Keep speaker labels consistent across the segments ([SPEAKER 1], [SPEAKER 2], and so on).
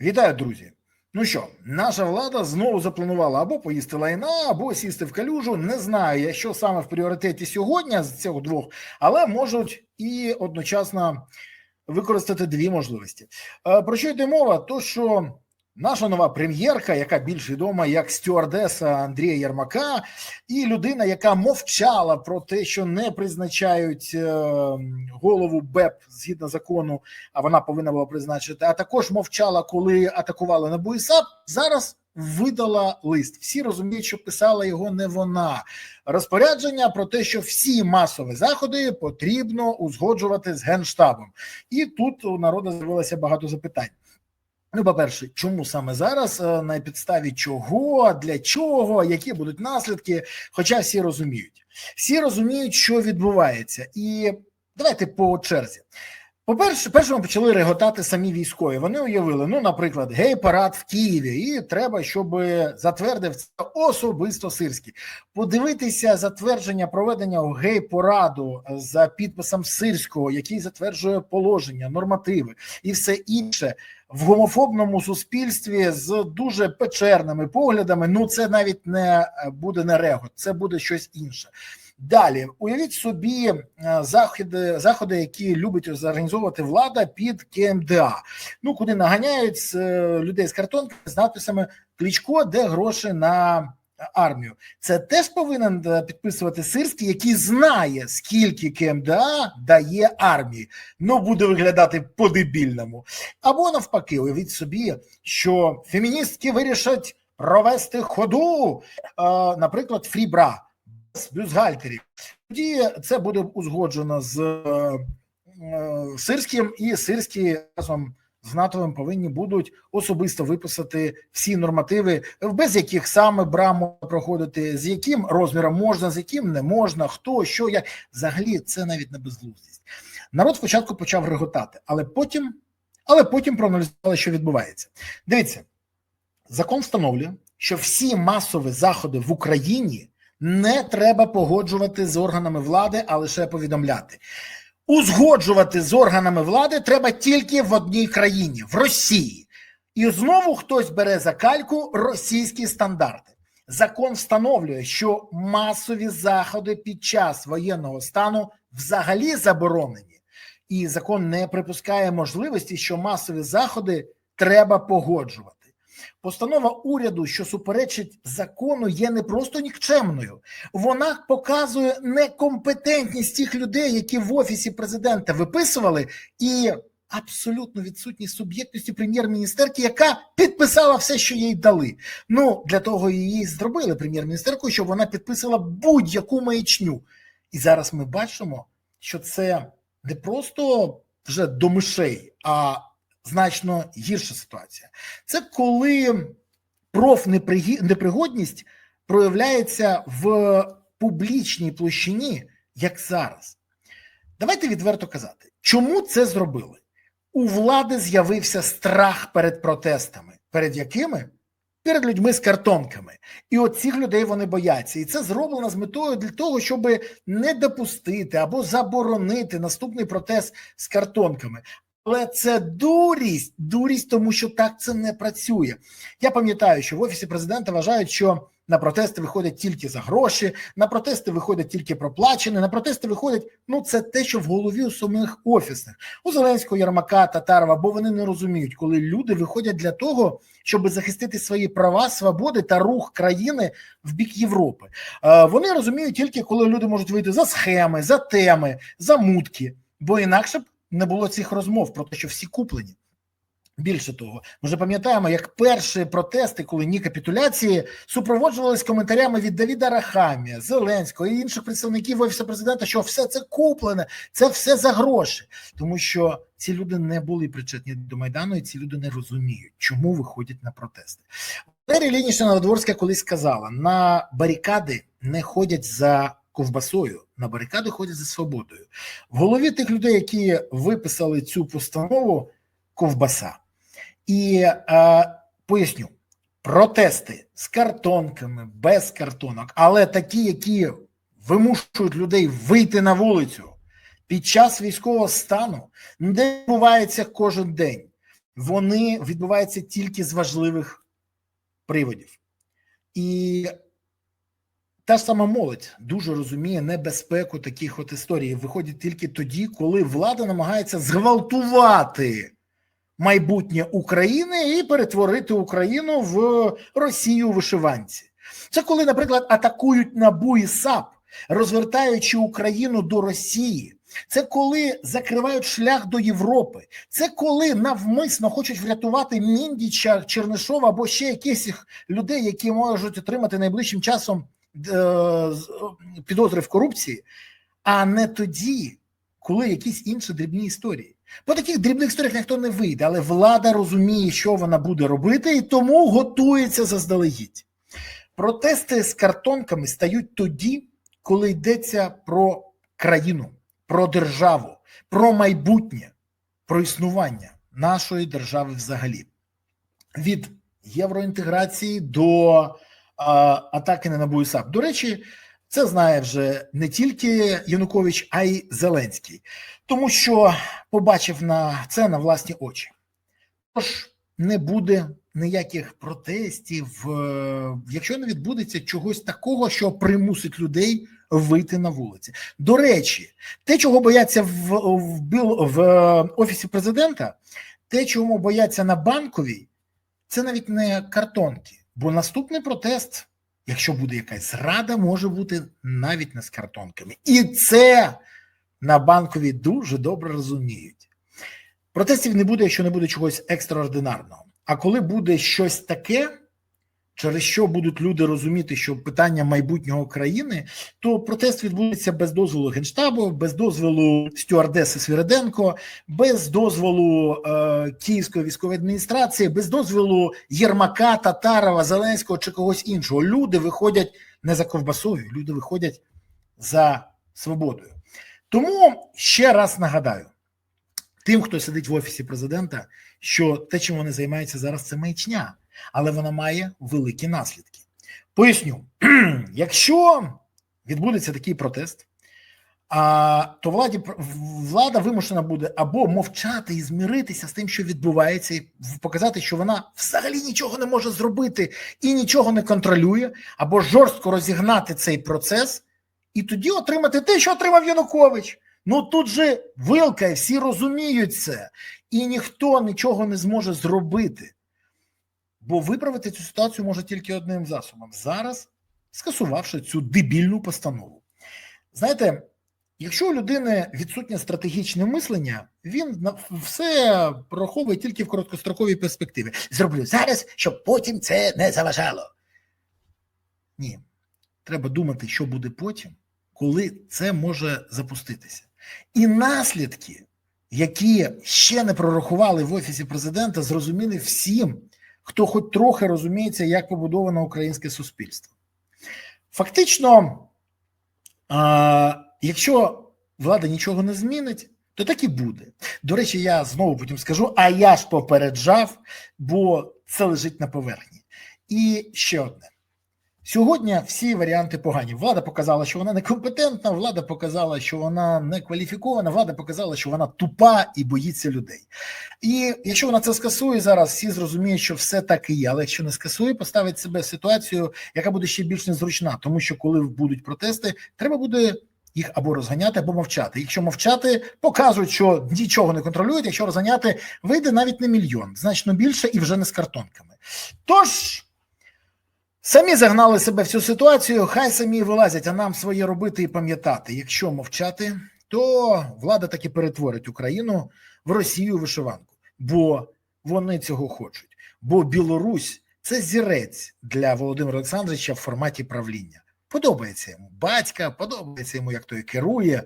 [SPEAKER 1] Вітаю, друзі. Ну що, наша влада знову запланувала або поїсти лайна, або сісти в калюжу. Не знаю, що саме в пріоритеті сьогодні з цих двох, але можуть і одночасно використати дві можливості. Е, Про що йде мова? То що наша нова прем'єрка, яка більш відома як стюардеса Андрія Єрмака, і людина, яка мовчала про те, що не призначають е, голову БЕП згідно закону, а вона повинна була призначити, а також мовчала, коли атакували НАБУ і САП, зараз видала лист. Всі розуміють, що писала його не вона. Розпорядження про те, що всі масові заходи потрібно узгоджувати з генштабом, і тут у народу з'явилося багато запитань. Ну, по-перше, чому саме зараз, е, на підставі чого, для чого, які будуть наслідки? Хоча всі розуміють, всі розуміють, що відбувається, і давайте по черзі. По-перше, першими почали реготати самі військові. Вони уявили, ну, наприклад, гей-парад в Києві, і треба, щоб затвердив це особисто Сирський. Подивитися затвердження проведення гей-пораду за підписом Сирського, який затверджує положення, нормативи і все інше в гомофобному суспільстві з дуже печерними поглядами. Ну, це навіть не буде не регот, це буде щось інше. Далі уявіть собі е, заходи, заходи, які любить зорганізовувати влада під КМДА. Ну куди наганяють е, людей з картонки з надписами Кличко, де гроші на армію. Це теж повинен е, підписувати Сирський, який знає, скільки КМДА дає армії. Ну буде виглядати по-дебільному. Або навпаки, уявіть собі, що феміністки вирішать провести ходу, наприклад, фрібра бюстгальтерів. Тоді це буде узгоджено з е, Сирським, і Сирські разом з НАТОвим повинні будуть особисто виписати всі нормативи, без яких саме бра може проходити, з яким розміром можна, з яким не можна, хто, що, як. Взагалі, це навіть не безглуздість. Народ спочатку почав реготати, але потім, але потім проаналізували, що відбувається. Дивіться, закон встановлює, що всі масові заходи в Україні не треба погоджувати з органами влади, а лише повідомляти. Узгоджувати з органами влади треба тільки в одній країні в Росії. І знову хтось бере за кальку російські стандарти. Закон встановлює, що масові заходи під час воєнного стану взагалі заборонені, і закон не припускає можливості, що масові заходи треба погоджувати. Постанова уряду, що суперечить закону, є не просто нікчемною, вона показує некомпетентність тих людей, які в офісі президента виписували, і абсолютну відсутність суб'єктності прем'єр-міністерки, яка підписала все, що їй дали. Ну для того її зробили прем'єр-міністеркою, щоб вона підписала будь-яку маячню. І зараз ми бачимо, що це не просто вже до мишей, а значно гірша ситуація. Це коли профнепригодність проявляється в публічній площині, як зараз. Давайте відверто казати, чому це зробили? У влади з'явився страх перед протестами, перед якими? Перед людьми з картонками. І от цих людей вони бояться. І це зроблено з метою для того, щоб не допустити або заборонити наступний протест з картонками. Але це дурість, дурість, тому що так це не працює. Я пам'ятаю, що в офісі президента вважають, що на протести виходять тільки за гроші, на протести виходять тільки проплачені, на протести виходять. Ну це те, що в голові у самих офісних у Зеленського Єрмака, Татарова, бо вони не розуміють, коли люди виходять для того, щоб захистити свої права, свободи та рух країни в бік Європи. Вони розуміють тільки коли люди можуть вийти за схеми, за теми, за мутки, бо інакше б не було цих розмов про те, що всі куплені. Більше того, ми вже пам'ятаємо, як перші протести, коли ні капітуляції, супроводжувалися коментарями від Давіда Рахамія, Зеленського і інших представників офісу президента, що все це куплене, це все за гроші, тому що ці люди не були причетні до майдану, і ці люди не розуміють, чому виходять на протести. Валерія Лінічна Новодворська колись сказала: на барикади не ходять за ковбасою на барикади ходять за свободою. В голові тих людей, які виписали цю постанову, ковбаса. І е, поясню: протести з картонками, без картонок, але такі, які вимушують людей вийти на вулицю під час військового стану, не відбувається кожен день. вони відбуваються тільки з важливих приводів. І та сама молодь дуже розуміє небезпеку таких от історій. Виходить тільки тоді, коли влада намагається зґвалтувати майбутнє України і перетворити Україну в Росію вишиванці. Це коли, наприклад, атакують НАБУ і САП, розвертаючи Україну до Росії. Це коли закривають шлях до Європи. Це коли навмисно хочуть врятувати Міндіча, Чернишова або ще якихось людей, які можуть отримати найближчим часом підозри в корупції, а не тоді, коли якісь інші дрібні історії. По таких дрібних історіях ніхто не вийде, але влада розуміє, що вона буде робити, і тому готується заздалегідь. Протести з картонками стають тоді, коли йдеться про країну, про державу, про майбутнє, про існування нашої держави взагалі. Від євроінтеграції до атаки на НАБУ САП. До речі, це знає вже не тільки Янукович, а й Зеленський, тому що побачив на це на власні очі. Тож не буде ніяких протестів, е, якщо не відбудеться чогось такого, що примусить людей вийти на вулиці. До речі, те, чого бояться в, в, в, в офісі президента, те, чому бояться на банковій, це навіть не картонки. Бо наступний протест, якщо буде якась зрада, може бути навіть не з картонками. І це на банковій дуже добре розуміють. Протестів не буде, якщо не буде чогось екстраординарного. А коли буде щось таке, через що будуть люди розуміти, що питання майбутнього країни, то протест відбудеться без дозволу генштабу, без дозволу стюардеси Свіриденко, без дозволу е, Київської військової адміністрації, без дозволу Єрмака, Татарова, Зеленського чи когось іншого. Люди виходять не за ковбасою, люди виходять за свободою. Тому ще раз нагадаю тим, хто сидить в офісі президента, що те, чим вони займаються зараз, це маячня, але вона має великі наслідки. Поясню, якщо відбудеться такий протест, то владі влада вимушена буде або мовчати і змиритися з тим, що відбувається, і показати, що вона взагалі нічого не може зробити і нічого не контролює, або жорстко розігнати цей процес, і тоді отримати те, що отримав Янукович. Ну тут же вилка, і всі розуміють це, і ніхто нічого не зможе зробити. Бо виправити цю ситуацію може тільки одним засобом. Зараз скасувавши цю дебільну постанову. Знаєте, якщо у людини відсутнє стратегічне мислення, він все прораховує тільки в короткостроковій перспективі. Зроблю зараз, щоб потім це не заважало. Ні. Треба думати, що буде потім, коли це може запуститися. І наслідки, які ще не прорахували в офісі президента, зрозуміли всім, хто хоч трохи розуміється, як побудовано українське суспільство. Фактично, якщо влада нічого не змінить, то так і буде. До речі, я знову потім скажу: а я ж попереджав, бо це лежить на поверхні. І ще одне. Сьогодні всі варіанти погані. Влада показала, що вона некомпетентна, влада показала, що вона не кваліфікована, влада показала, що вона тупа і боїться людей. І якщо вона це скасує зараз, всі зрозуміють, що все так і є. Але якщо не скасує, поставить себе в ситуацію, яка буде ще більш незручна, тому що коли будуть протести, треба буде. Їх або розганяти, або мовчати. Якщо мовчати, покажуть, що нічого не контролюють. Якщо розганяти, вийде навіть не мільйон, значно більше і вже не з картонками. Тож. Самі загнали себе в цю ситуацію, хай самі вилазять, а нам своє робити і пам'ятати. Якщо мовчати, то влада таки перетворить Україну в Росію вишиванку, бо вони цього хочуть. Бо Білорусь це зірець для Володимира Олександровича в форматі правління. Подобається йому батька, подобається йому, як той керує,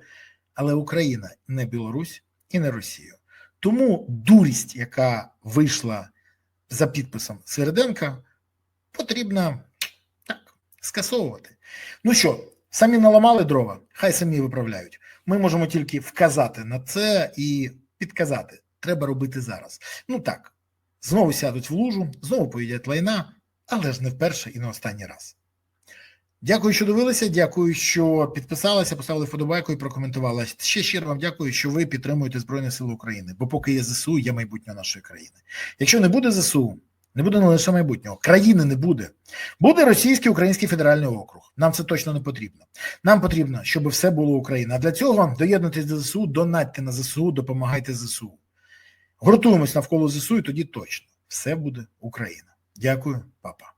[SPEAKER 1] але Україна не Білорусь і не Росія. Тому дурість, яка вийшла за підписом Середенка, потрібна скасовувати. Ну що, самі наламали дрова, хай самі виправляють. Ми можемо тільки вказати на це і підказати. Треба робити зараз. Ну так, знову сядуть в лужу, знову поїдять лайна, але ж не вперше і не останній раз. Дякую, що дивилися. Дякую, що підписалися, поставили вподобайку і прокоментували. Ще щиро вам дякую, що ви підтримуєте Збройні Сили України. Бо поки є ЗСУ, є майбутнє нашої країни. Якщо не буде ЗСУ, не буде не лише майбутнього, країни не буде. Буде російський український федеральний округ. Нам це точно не потрібно. Нам потрібно, щоб все було Україна. А для цього доєднуйтесь до ЗСУ, донатьте на ЗСУ, допомагайте ЗСУ. Гуртуємось навколо ЗСУ, і тоді точно все буде Україна. Дякую, папа.